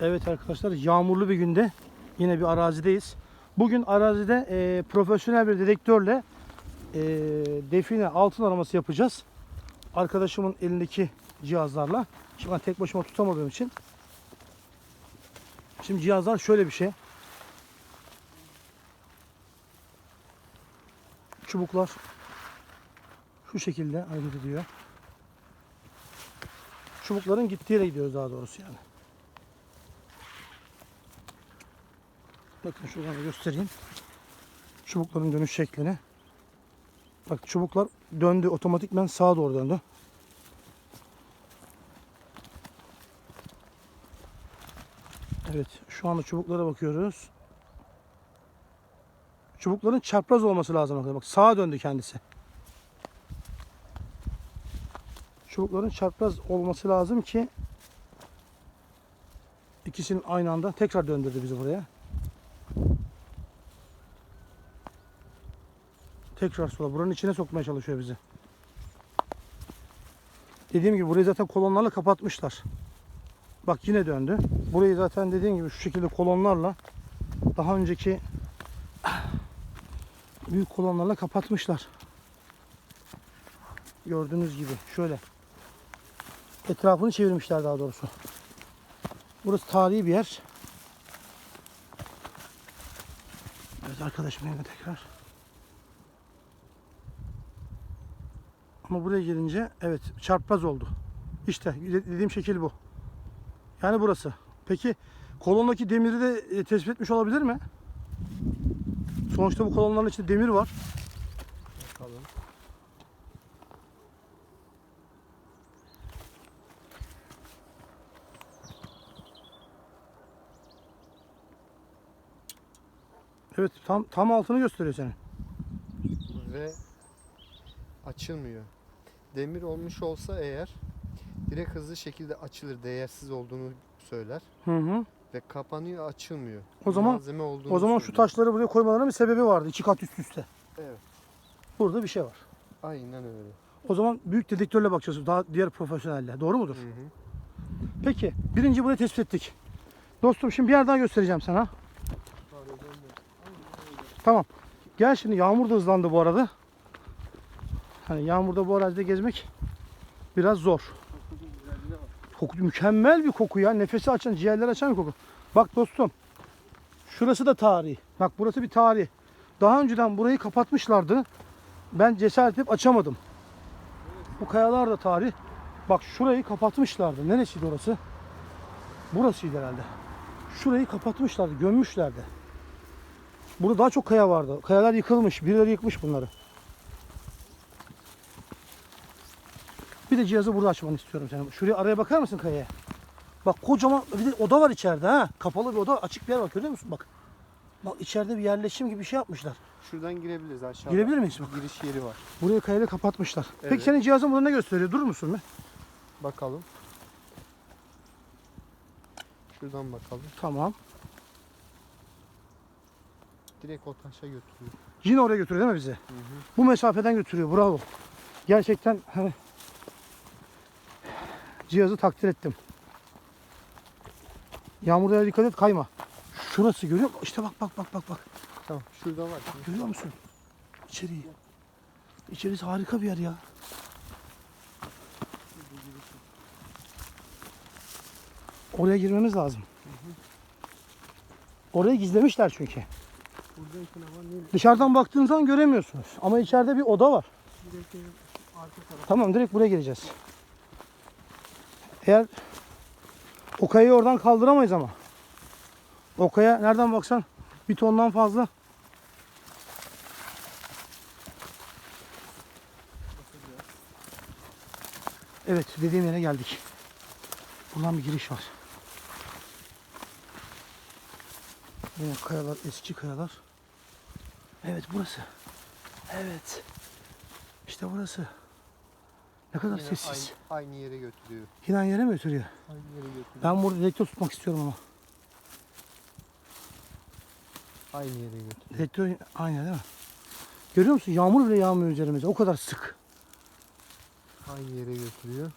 Evet arkadaşlar yağmurlu bir günde yine bir arazideyiz. Bugün arazide e, profesyonel bir dedektörle e, define altın araması yapacağız. Arkadaşımın elindeki cihazlarla. Şimdi ben tek başıma tutamadığım için. Şimdi cihazlar şöyle bir şey. Çubuklar şu şekilde hareket ediyor. Çubukların gittiği yere gidiyoruz daha doğrusu yani. Bakın şuradan da göstereyim. Çubukların dönüş şeklini. Bak çubuklar döndü otomatikmen sağa doğru döndü. Evet şu anda çubuklara bakıyoruz. Çubukların çapraz olması lazım. Bak sağa döndü kendisi. Çubukların çapraz olması lazım ki ikisinin aynı anda tekrar döndürdü bizi buraya. Tekrar sola. Buranın içine sokmaya çalışıyor bizi. Dediğim gibi burayı zaten kolonlarla kapatmışlar. Bak yine döndü. Burayı zaten dediğim gibi şu şekilde kolonlarla daha önceki büyük kolonlarla kapatmışlar. Gördüğünüz gibi şöyle. Etrafını çevirmişler daha doğrusu. Burası tarihi bir yer. Evet arkadaşım yine tekrar. Ama buraya gelince evet çarpmaz oldu. İşte dediğim şekil bu. Yani burası. Peki kolondaki demiri de e, tespit etmiş olabilir mi? Sonuçta bu kolonların içinde demir var. Bakalım. Evet tam tam altını gösteriyor senin. Ve açılmıyor. Demir olmuş olsa eğer direkt hızlı şekilde açılır. Değersiz olduğunu söyler. Hı hı. Ve kapanıyor açılmıyor. O zaman- Malzeme olduğunu O zaman şu söylüyor. taşları buraya koymalarının bir sebebi vardı. iki kat üst üste. Evet. Burada bir şey var. Aynen öyle. O zaman büyük dedektörle bakacağız. Daha diğer profesyonelle. Doğru mudur? Hı hı. Peki. Birinci burayı tespit ettik. Dostum şimdi bir yer daha göstereceğim sana. Tamam. Gel şimdi yağmur da hızlandı bu arada. Hani yağmurda bu arazide gezmek biraz zor. Koku mükemmel bir koku ya. Nefesi açan, ciğerleri açan bir koku. Bak dostum. Şurası da tarihi. Bak burası bir tarih. Daha önceden burayı kapatmışlardı. Ben cesaret edip açamadım. Bu kayalar da tarih. Bak şurayı kapatmışlardı. Neresiydi orası? Burasıydı herhalde. Şurayı kapatmışlardı, gömmüşlerdi. Burada daha çok kaya vardı. Kayalar yıkılmış, birileri yıkmış bunları. Bir de cihazı burada açmanı istiyorum senin. Şuraya araya bakar mısın kayaya? Bak kocaman bir de oda var içeride ha. Kapalı bir oda, açık bir yer var görüyor musun? Bak. Bak içeride bir yerleşim gibi bir şey yapmışlar. Şuradan girebiliriz aşağıda. Girebilir miyiz? Bak. Giriş yeri var. Burayı kayayla kapatmışlar. Peki Evet. senin cihazın burada ne gösteriyor? Durur musun bir? Bakalım. Şuradan bakalım. Tamam. Direkt o taşa götürüyor. Yine oraya götürüyor değil mi bizi? Hı hı. Bu mesafeden götürüyor. Bravo. Gerçekten hani cihazı takdir ettim. Yağmurda dikkat et kayma. Şurası görüyor musun? İşte bak bak bak bak bak. Tamam. Şurada var. Görüyor musun? İçeriği. İçerisi harika bir yer ya. Oraya girmemiz lazım. Orayı gizlemişler çünkü. Dışarıdan baktığınız zaman göremiyorsunuz. Ama içeride bir oda var. Tamam direkt buraya gireceğiz. Eğer o kayayı oradan kaldıramayız ama. O kaya nereden baksan bir tondan fazla. Evet dediğim yere geldik. Buradan bir giriş var. Yine kayalar eski kayalar. Evet burası. Evet. İşte burası. Ne kadar Yine sessiz. Aynı, aynı yere götürüyor. Yine aynı yere mi götürüyor? Aynı yere götürüyor. Ben burada dedektör tutmak istiyorum ama. Aynı yere götürüyor. Dedektör aynı değil mi? Görüyor musun? Yağmur bile yağmıyor üzerimize. O kadar sık. Aynı yere götürüyor.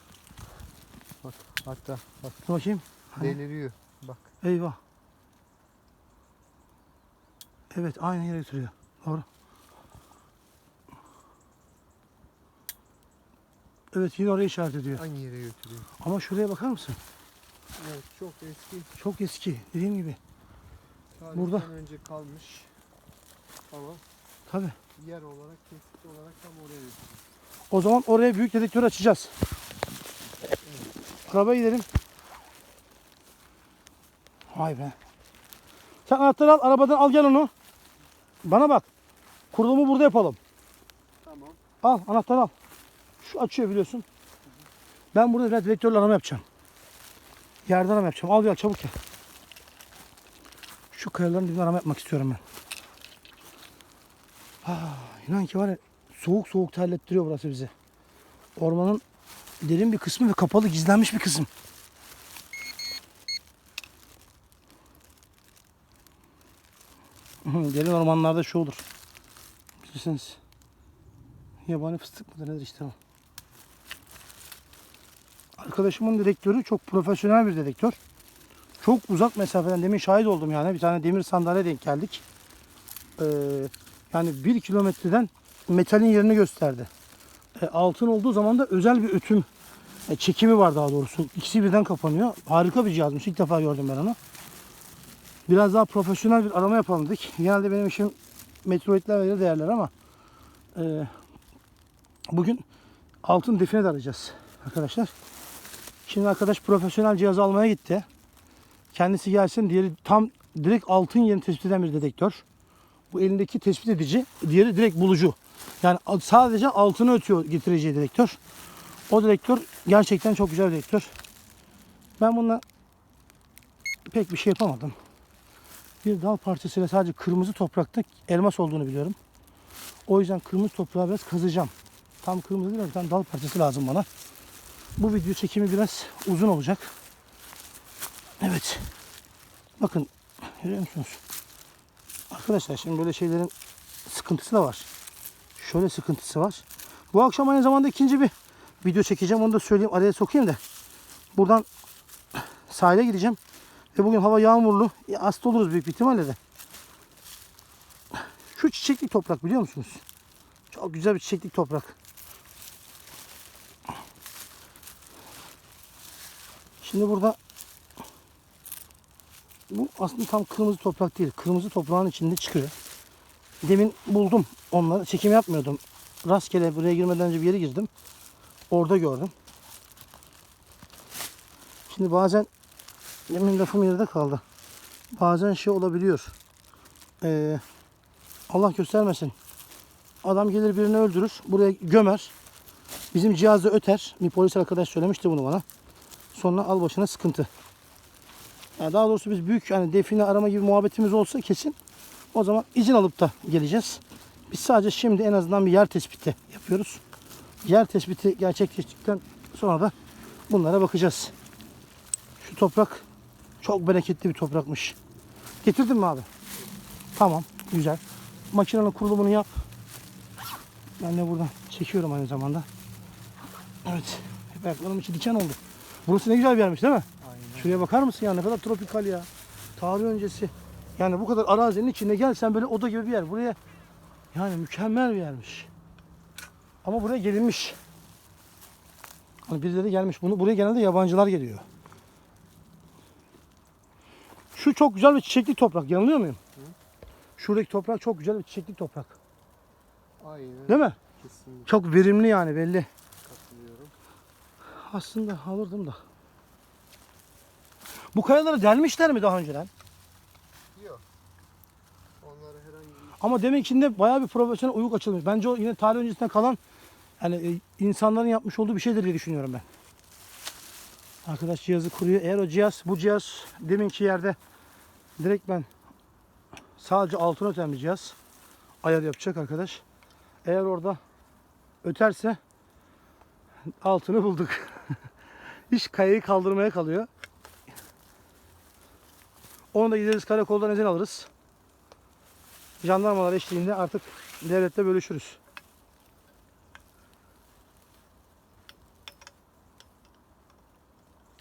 Bak hatta bak Dur bakayım. Hani? deliriyor. Bak Eyvah. Evet aynı yere götürüyor. Doğru. Evet yine oraya işaret ediyor. Aynı yere götürüyor. Ama şuraya bakar mısın? Evet çok eski. Çok eski. Dediğim gibi. Tarihten Burada. önce kalmış. Ama Tabii. yer olarak, tespit olarak tam oraya götürüyor. O zaman oraya büyük dedektör açacağız. Arabaya gidelim. Vay be. Sen anahtarı al, arabadan al gel onu. Bana bak. Kurulumu burada yapalım. Tamam. Al anahtarı al. Şu açıyor biliyorsun. Ben burada biraz direktörle arama yapacağım. Yerden arama yapacağım. Al gel çabuk gel. Şu kayaların dibine arama yapmak istiyorum ben. Ah, inan ki var ya soğuk soğuk terlettiriyor burası bizi. Ormanın derin bir kısmı ve kapalı gizlenmiş bir kısım. Derin ormanlarda şu olur. Bilirsiniz. Yabani fıstık mıdır nedir işte o. Arkadaşımın dedektörü çok profesyonel bir dedektör. Çok uzak mesafeden demin şahit oldum yani. Bir tane demir sandalye denk geldik. Ee, yani bir kilometreden metalin yerini gösterdi. E, altın olduğu zaman da özel bir ötüm e, çekimi var daha doğrusu. İkisi birden kapanıyor. Harika bir cihazmış. İlk defa gördüm ben onu. Biraz daha profesyonel bir arama yapalım dedik. Genelde benim işim meteoroidler ve değerler ama e, bugün altın define de arayacağız arkadaşlar. Şimdi arkadaş profesyonel cihaz almaya gitti. Kendisi gelsin. Diğeri tam direkt altın yerini tespit eden bir dedektör. Bu elindeki tespit edici, diğeri direkt bulucu. Yani sadece altını ötüyor getireceği dedektör. O dedektör gerçekten çok güzel bir dedektör. Ben bununla pek bir şey yapamadım. Bir dal parçasıyla sadece kırmızı toprakta elmas olduğunu biliyorum. O yüzden kırmızı toprağı biraz kazacağım. Tam kırmızı değil, bir dal parçası lazım bana. Bu video çekimi biraz uzun olacak. Evet. Bakın görüyor musunuz? Arkadaşlar şimdi böyle şeylerin sıkıntısı da var. Şöyle sıkıntısı var. Bu akşam aynı zamanda ikinci bir video çekeceğim. Onu da söyleyeyim. Araya sokayım da. Buradan sahile gideceğim. Ve bugün hava yağmurlu. Ya hasta oluruz büyük ihtimalle de. Şu çiçeklik toprak biliyor musunuz? Çok güzel bir çiçeklik toprak. Şimdi burada bu aslında tam kırmızı toprak değil. Kırmızı toprağın içinde çıkıyor. Demin buldum onları. Çekim yapmıyordum. Rastgele buraya girmeden önce bir yere girdim. Orada gördüm. Şimdi bazen demin lafım yerde kaldı. Bazen şey olabiliyor. Ee, Allah göstermesin. Adam gelir birini öldürür. Buraya gömer. Bizim cihazda öter. Bir polis arkadaş söylemişti bunu bana. Sonra al başına sıkıntı. Yani daha doğrusu biz büyük yani define arama gibi muhabbetimiz olsa kesin o zaman izin alıp da geleceğiz. Biz sadece şimdi en azından bir yer tespiti yapıyoruz. Yer tespiti gerçekleştikten sonra da bunlara bakacağız. Şu toprak çok bereketli bir toprakmış. Getirdin mi abi? Tamam, güzel. Makinenin kurulumunu yap. Ben de buradan çekiyorum aynı zamanda. Evet, hep ayaklarım içi diken oldu. Burası ne güzel bir yermiş değil mi? Aynen. Şuraya bakar mısın ya ne kadar tropikal ya. Tarih öncesi. Yani bu kadar arazinin içinde gelsen böyle oda gibi bir yer. Buraya yani mükemmel bir yermiş. Ama buraya gelinmiş. Hani birileri gelmiş. Bunu buraya genelde yabancılar geliyor. Şu çok güzel bir çiçekli toprak. Yanılıyor muyum? Şuradaki toprak çok güzel bir çiçekli toprak. Aynen. Değil mi? Kesinlikle Çok verimli yani belli. Aslında alırdım da. Bu kayaları delmişler mi daha önceden? Yok. Onları herhangi bir Ama deminkinde bayağı bir profesyonel uyuk açılmış. Bence o yine tarih öncesinden kalan yani e, insanların yapmış olduğu bir şeydir diye düşünüyorum ben. Arkadaş cihazı kuruyor. Eğer o cihaz, bu cihaz deminki yerde direkt ben sadece altın öten bir cihaz ayar yapacak arkadaş. Eğer orada öterse altını bulduk. İş kayayı kaldırmaya kalıyor. Onu da gideriz karakoldan izin alırız jandarmalar eşliğinde artık devlette bölüşürüz.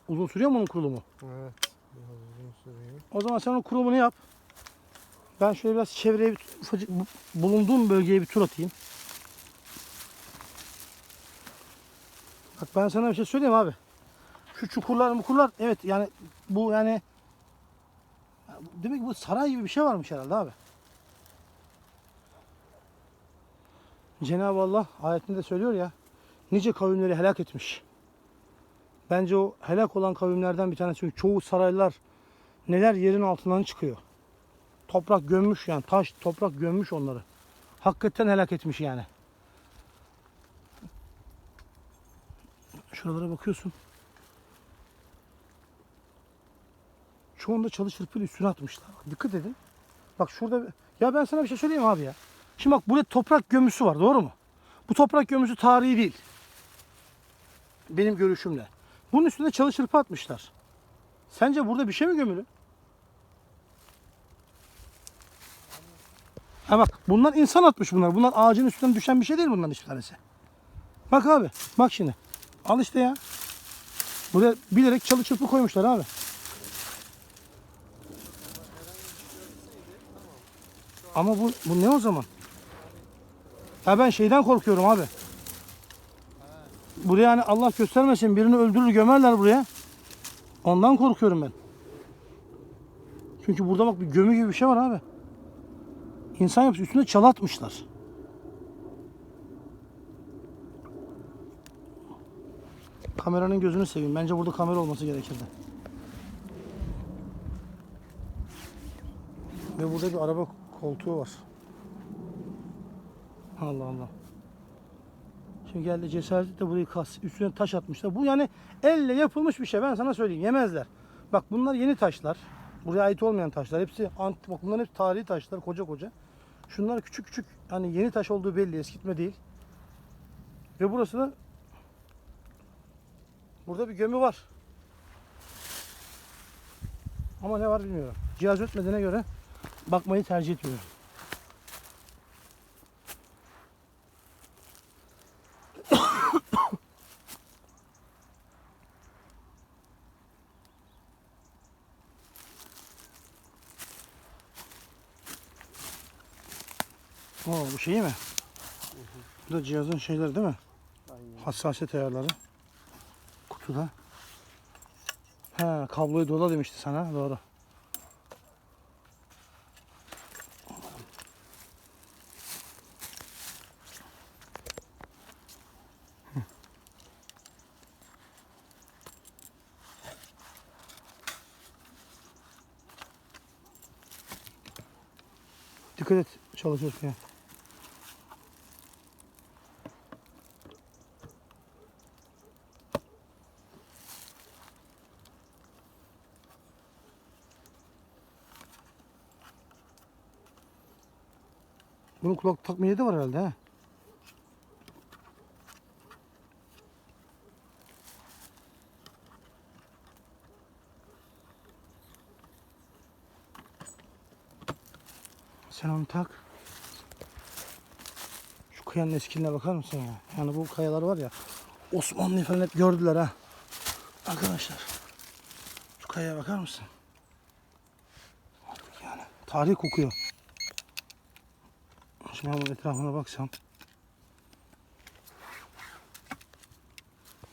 Uzun sürüyor mu onun kurulumu? Evet. Uzun süreyim. O zaman sen o kurumunu yap. Ben şöyle biraz çevreye bir, ufacık bu- bulunduğum bölgeye bir tur atayım. Bak ben sana bir şey söyleyeyim abi. Şu çukurlar mukurlar evet yani bu yani demek ki bu saray gibi bir şey varmış herhalde abi. Cenab-ı Allah ayetinde söylüyor ya nice kavimleri helak etmiş. Bence o helak olan kavimlerden bir tanesi. Çünkü çoğu saraylar neler yerin altından çıkıyor. Toprak gömmüş yani taş toprak gömmüş onları. Hakikaten helak etmiş yani. Şuralara bakıyorsun. Çoğunda çalı çırpıyla üstüne atmışlar. Bak, dikkat edin. Bak şurada ya ben sana bir şey söyleyeyim abi ya. Şimdi bak burada toprak gömüsü var doğru mu? Bu toprak gömüsü tarihi değil. Benim görüşümle. Bunun üstüne çalı çırpı atmışlar. Sence burada bir şey mi gömülü? Ha bak bunlar insan atmış bunlar. Bunlar ağacın üstünden düşen bir şey değil bunların hiçbir tanesi. Bak abi bak şimdi. Al işte ya. Buraya bilerek çalı çırpı koymuşlar abi. Ama bu, bu ne o zaman? Ya ben şeyden korkuyorum abi. Buraya hani Allah göstermesin birini öldürür gömerler buraya. Ondan korkuyorum ben. Çünkü burada bak bir gömü gibi bir şey var abi. İnsan yapısı üstüne çalı atmışlar. Kameranın gözünü seveyim. Bence burada kamera olması gerekirdi. Ve burada bir araba koltuğu var. Allah Allah. Şimdi geldi cesaretle burayı kas, üstüne taş atmışlar. Bu yani elle yapılmış bir şey. Ben sana söyleyeyim. Yemezler. Bak bunlar yeni taşlar. Buraya ait olmayan taşlar. Hepsi antik. Bak bunların hepsi tarihi taşlar. Koca koca. Şunlar küçük küçük. Hani yeni taş olduğu belli. Eskitme değil. Ve burası da burada bir gömü var. Ama ne var bilmiyorum. Cihaz ötmediğine göre bakmayı tercih etmiyorum. Oo, bu şeyi mi? Bu da cihazın şeyleri değil mi? Aynen. Hassasiyet ayarları. Kutuda. He, kabloyu dola demişti sana. Doğru. Hı. Dikkat et çalışırken. Bunun kulak takma yeri de var herhalde ha. Sen onu tak. Şu kayanın eskiline bakar mısın ya? Yani bu kayalar var ya. Osmanlı falan hep gördüler ha. Arkadaşlar. Şu kayaya bakar mısın? Artık yani. Tarih kokuyor. Şimdi bunun etrafına baksam.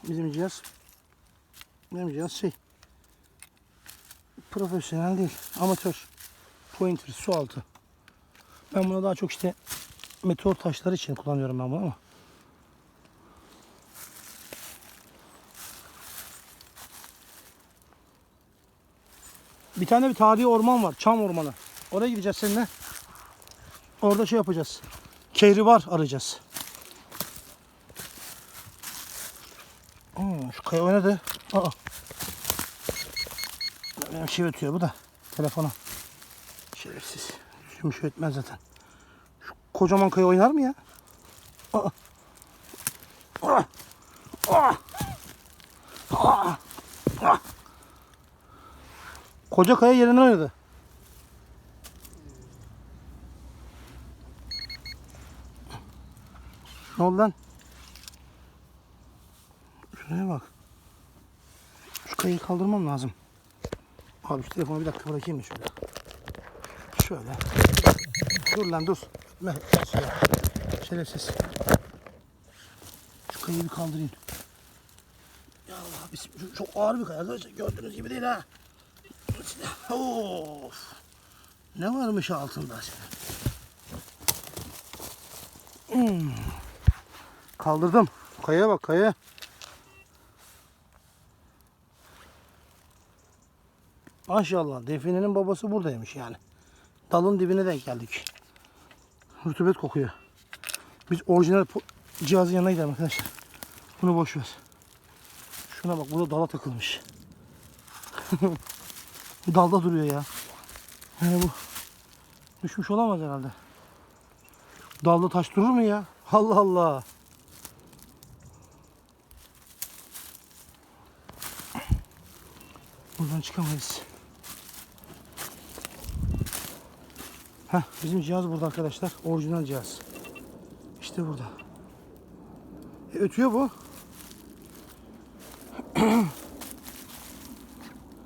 Bizim cihaz benim cihaz şey profesyonel değil amatör pointer su altı ben bunu daha çok işte meteor taşları için kullanıyorum ben bunu ama bir tane bir tarihi orman var çam ormanı oraya gideceğiz seninle Orada şey yapacağız. Kehribar arayacağız. Aa, şu kaya oynadı. Aa. Benim şey ötüyor bu da. Telefona. Şerefsiz. Düzgün bir şey ötmez zaten. Kocaman kaya oynar mı ya? Koca kaya yerinden oynadı. Ne oldu lan? Şuraya bak. Şu kayayı kaldırmam lazım. Abi şu telefonu bir dakika bırakayım mı şöyle? Şöyle. Dur lan dur. Yap. Şerefsiz. Şu kayayı bir kaldırayım. Ya Allah. Şu Çok ağır bir kaya. Gördüğünüz gibi değil ha. Of. Ne varmış altında şimdi? Hmm. Kaldırdım. Kayaya bak kayaya. Maşallah definenin babası buradaymış yani. Dalın dibine denk geldik. Rutubet kokuyor. Biz orijinal cihazın yanına gidelim arkadaşlar. Bunu boş ver. Şuna bak burada dala takılmış. Dalda duruyor ya. Yani bu düşmüş olamaz herhalde. Dalda taş durur mu ya? Allah Allah. Buradan çıkamayız. Heh, bizim cihaz burada arkadaşlar. Orijinal cihaz. İşte burada. E, ötüyor bu.